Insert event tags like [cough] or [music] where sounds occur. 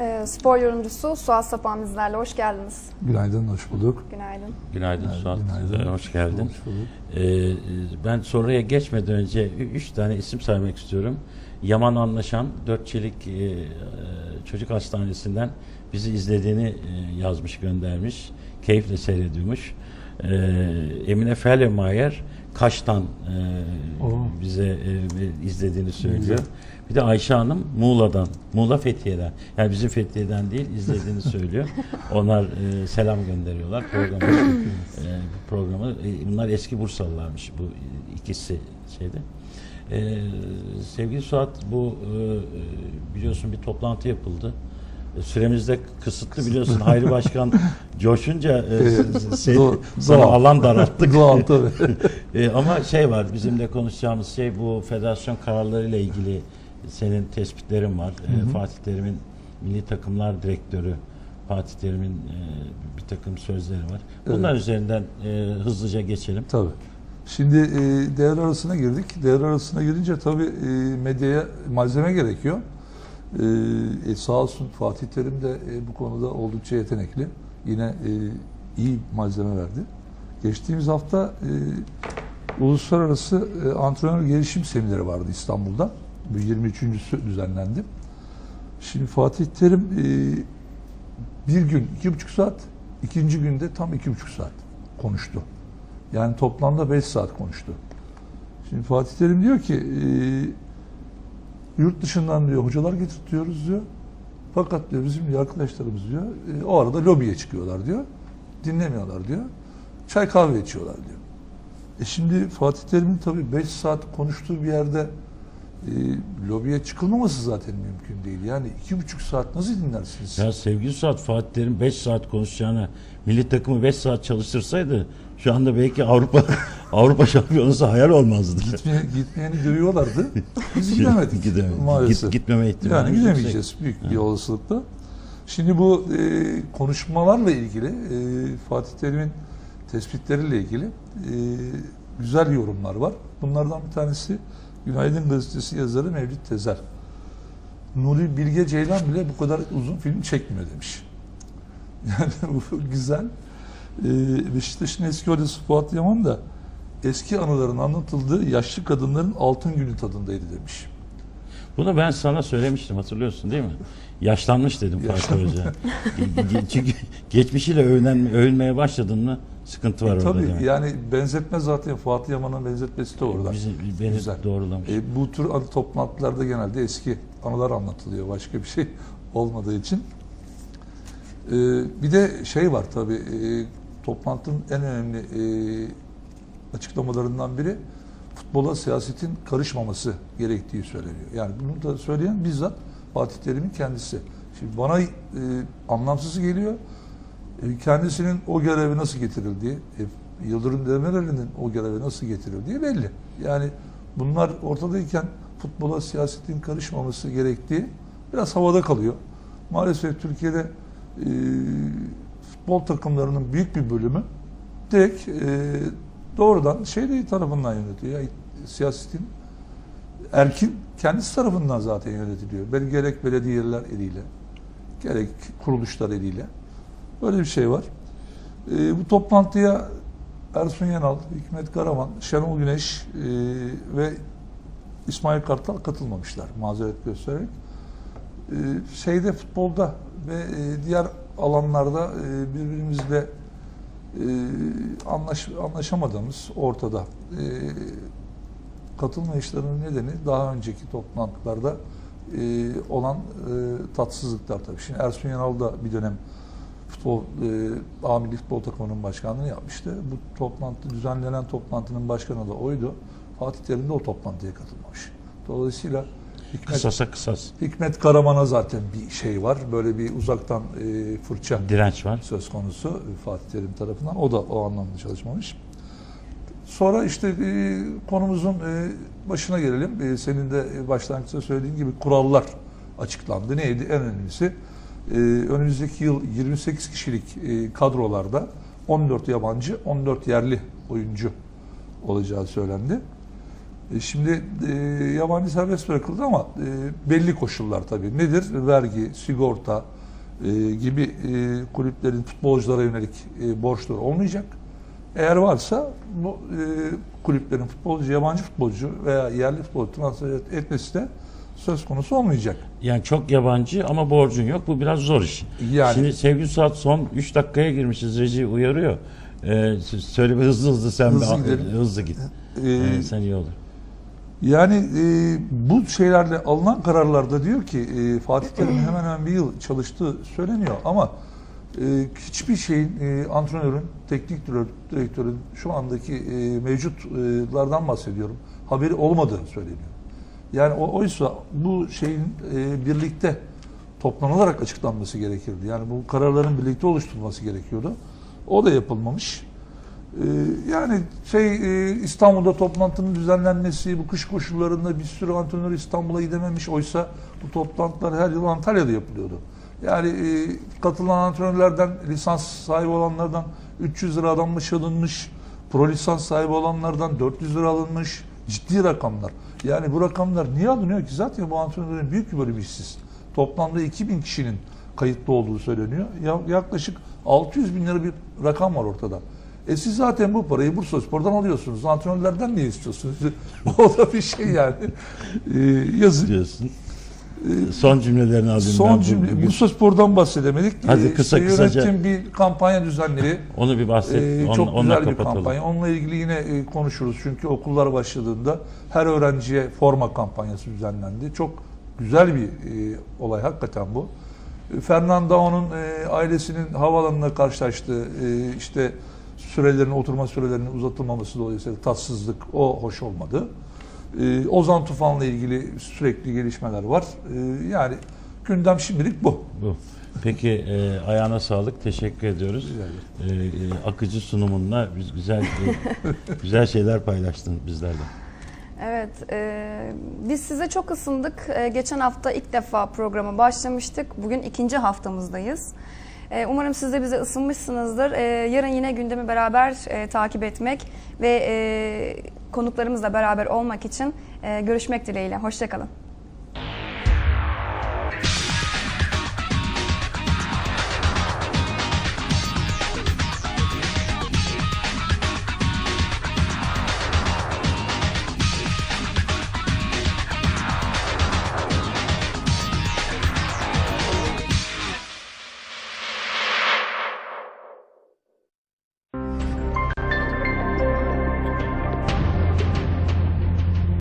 Ee, spor yorumcusu Suat Sapan bizlerle. Hoş geldiniz. Günaydın, hoş bulduk. Günaydın. Günaydın Suat. Günaydın. Hoş geldin. Hoş bulduk. Ee, ben soruya geçmeden önce üç tane isim saymak istiyorum. Yaman Anlaşan, Dört Çelik e, e, Çocuk Hastanesi'nden bizi izlediğini e, yazmış, göndermiş. Keyifle seyrediyormuş. Ee, Emine Ferlemayer, Kaş'tan e. bize e, izlediğini söylüyor. Bir de Ayşe Hanım Muğla'dan, Muğla Fethiye'den. Yani bizim Fethiye'den değil, izlediğini [laughs] söylüyor. Onlar e, selam gönderiyorlar programı. e, programı. E, bunlar eski Bursalılarmış bu ikisi şeyde. E, sevgili Suat, bu e, biliyorsun bir toplantı yapıldı. E, Süremiz de kısıtlı biliyorsun. Hayri Başkan [laughs] coşunca e, Evet. şey, Doğal- sana alan daralttık. Doğal tabii. [laughs] E, ama şey var bizim de konuşacağımız şey bu federasyon kararlarıyla ilgili senin tespitlerin var. E, Fatih Terim'in milli takımlar direktörü Fatih Terim'in e, bir takım sözleri var. Bunlar üzerinden e, hızlıca geçelim. tabii. Şimdi e, devre arasına girdik. Devre arasına girince tabii e, medyaya malzeme gerekiyor. E, e, sağ olsun Fatih Terim de e, bu konuda oldukça yetenekli. Yine e, iyi malzeme verdi. Geçtiğimiz hafta e, uluslararası e, antrenör gelişim semineri vardı İstanbul'da. Bu 23.sü düzenlendi. Şimdi Fatih Terim e, bir gün iki buçuk saat, ikinci günde tam iki buçuk saat konuştu. Yani toplamda beş saat konuştu. Şimdi Fatih Terim diyor ki e, yurt dışından diyor hocalar getirtiyoruz diyor. Fakat diyor bizim diyor, arkadaşlarımız diyor e, o arada lobiye çıkıyorlar diyor. Dinlemiyorlar diyor. Çay kahve içiyorlar diyor. E şimdi Fatih Terim'in tabii 5 saat konuştuğu bir yerde e, lobiye çıkılmaması zaten mümkün değil. Yani iki buçuk saat nasıl dinlersiniz? Ya sevgili Suat Fatih Terim 5 saat konuşacağına milli takımı 5 saat çalıştırsaydı şu anda belki Avrupa [laughs] Avrupa şampiyonası hayal olmazdı. Gitmeye, gitmeyeni dövüyorlardı. [laughs] Biz gidemedik Gidemedik. maalesef. Git, gitmeme ihtimali yani yüksek. gidemeyeceğiz büyük bir olasılıkla. Şimdi bu e, konuşmalarla ilgili e, Fatih Terim'in tespitleriyle ilgili e, güzel yorumlar var. Bunlardan bir tanesi Günaydın Gazetesi yazarı Mevlüt Tezer. Nuri Bilge Ceylan bile bu kadar uzun film çekmiyor demiş. [laughs] Yani bu güzel. Ee, Beşiktaş'ın eski hocası Fuat Yaman da eski anıların anlatıldığı yaşlı kadınların altın günü tadındaydı demiş. Bunu ben sana söylemiştim hatırlıyorsun değil mi? Yaşlanmış dedim Fatih Hoca. Çünkü geçmişiyle övünen, övülmeye başladın mı sıkıntı var orada Tabii demek. yani benzetme zaten Fatih Yaman'ın benzetmesi de orada. Bizi, beni Güzel. doğrulamış. E, bu tür anı toplantılarda genelde eski anılar anlatılıyor. Başka bir şey [laughs] olmadığı için. E, bir de şey var tabii e, toplantının en önemli e, açıklamalarından biri futbola siyasetin karışmaması gerektiği söyleniyor. Yani bunu da söyleyen bizzat Fatih Terim'in kendisi. Şimdi bana e, anlamsız geliyor. E, kendisinin o görevi nasıl getirildiği, e, Yıldırım Demirel'in o görevi nasıl getirildiği belli. Yani bunlar ortadayken futbola siyasetin karışmaması gerektiği biraz havada kalıyor. Maalesef Türkiye'de e, futbol takımlarının büyük bir bölümü direkt e, doğrudan şeyde tarafından yönetiliyor. Yani siyasetin erkin kendisi tarafından zaten yönetiliyor. Ben gerek belediyeler eliyle, gerek kuruluşlar eliyle. Böyle bir şey var. E, bu toplantıya Ersun Yanal, Hikmet Karaman, Şenol Güneş e, ve İsmail Kartal katılmamışlar mazeret göstererek. E, şeyde futbolda ve e, diğer alanlarda e, birbirimizle e, anlaş, anlaşamadığımız ortada. E, katılmayışlarının nedeni daha önceki toplantılarda olan tatsızlıklar tabii. Şimdi Ersun Yanal da bir dönem futbol e, A Milli Futbol Takımı'nın başkanlığını yapmıştı. Bu toplantı düzenlenen toplantının başkanı da oydu. Fatih Terim de o toplantıya katılmamış. Dolayısıyla Hikmet, Kısasa kısas. Hikmet Karaman'a zaten bir şey var. Böyle bir uzaktan e, fırça Direnç var. söz konusu Fatih Terim tarafından. O da o anlamda çalışmamış. Sonra işte e, konumuzun e, başına gelelim. E, senin de e, başlangıçta söylediğin gibi kurallar açıklandı. Neydi? En önemlisi e, önümüzdeki yıl 28 kişilik e, kadrolarda 14 yabancı, 14 yerli oyuncu olacağı söylendi. E, Şimdi e, yabancı serbest bırakıldı ama e, belli koşullar tabii. Nedir? Vergi, sigorta e, gibi e, kulüplerin futbolculara yönelik e, borçları olmayacak. Eğer varsa bu e, kulüplerin futbolcu, yabancı futbolcu veya yerli futbolcu transfer et- etmesi de söz konusu olmayacak. Yani çok yabancı ama borcun yok. Bu biraz zor iş. Yani Şimdi sevgili Suat son 3 dakikaya girmişiz. Reji uyarıyor. Ee, söyle hızlı hızlı sen Hızlı bir, hızlı git. e, Ee, sen iyi olur. Yani e, bu şeylerle alınan kararlarda diyor ki e, Fatih Terim'in [clears throat] hemen hemen bir yıl çalıştığı söyleniyor ama e, hiçbir şeyin e, antrenörün, teknik direktör- direktörün şu andaki e, mevcutlardan bahsediyorum haberi olmadığı söyleniyor. Yani o, oysa bu şeyin e, birlikte toplanılarak açıklanması gerekirdi. Yani bu kararların birlikte oluşturulması gerekiyordu. O da yapılmamış. Ee, Yani şey e, İstanbul'da toplantının düzenlenmesi, bu kış koşullarında bir sürü antrenör İstanbul'a gidememiş. Oysa bu toplantılar her yıl Antalya'da yapılıyordu. Yani e, katılan antrenörlerden, lisans sahibi olanlardan 300 lira adanmış alınmış, pro lisans sahibi olanlardan 400 lira alınmış. Ciddi rakamlar. Yani bu rakamlar niye alınıyor ki? Zaten bu antrenörlerin büyük bir bölümü işsiz. Toplamda 2000 kişinin kayıtlı olduğu söyleniyor. Ya- Yaklaşık 600 bin lira bir rakam var ortada. E siz zaten bu parayı Bursa Spor'dan alıyorsunuz. Antrenörlerden niye istiyorsunuz? [laughs] o da bir şey yani. E, yazık. Diyorsun. Son cümlelerini alayım. Son cümle. Bursa Spor'dan bahsedemedik. Hadi E, kısa işte kısaca. Yönetim bir kampanya düzenleri. Onu bir bahset. On- çok onunla güzel bir kapatalım. kampanya. Onunla ilgili yine e, konuşuruz. Çünkü okullar başladığında her öğrenciye forma kampanyası düzenlendi. Çok güzel bir e, olay hakikaten bu. E, Fernando'nun e, ailesinin havaalanına karşılaştığı e, işte sürelerin, oturma sürelerinin uzatılmaması dolayısıyla tatsızlık o hoş olmadı. E, Ozan Tufan'la ilgili sürekli gelişmeler var. E, yani gündem şimdilik bu. Bu. Peki e, ayağına sağlık. Teşekkür ediyoruz. E, e, akıcı sunumunla biz güzel e, [laughs] güzel şeyler paylaştın bizlerle. Evet, e, biz size çok ısındık. E, geçen hafta ilk defa programa başlamıştık. Bugün ikinci haftamızdayız. E, umarım siz de bize ısınmışsınızdır. E, yarın yine gündemi beraber e, takip etmek ve konuklarımızla beraber olmak için görüşmek dileğiyle. Hoşçakalın.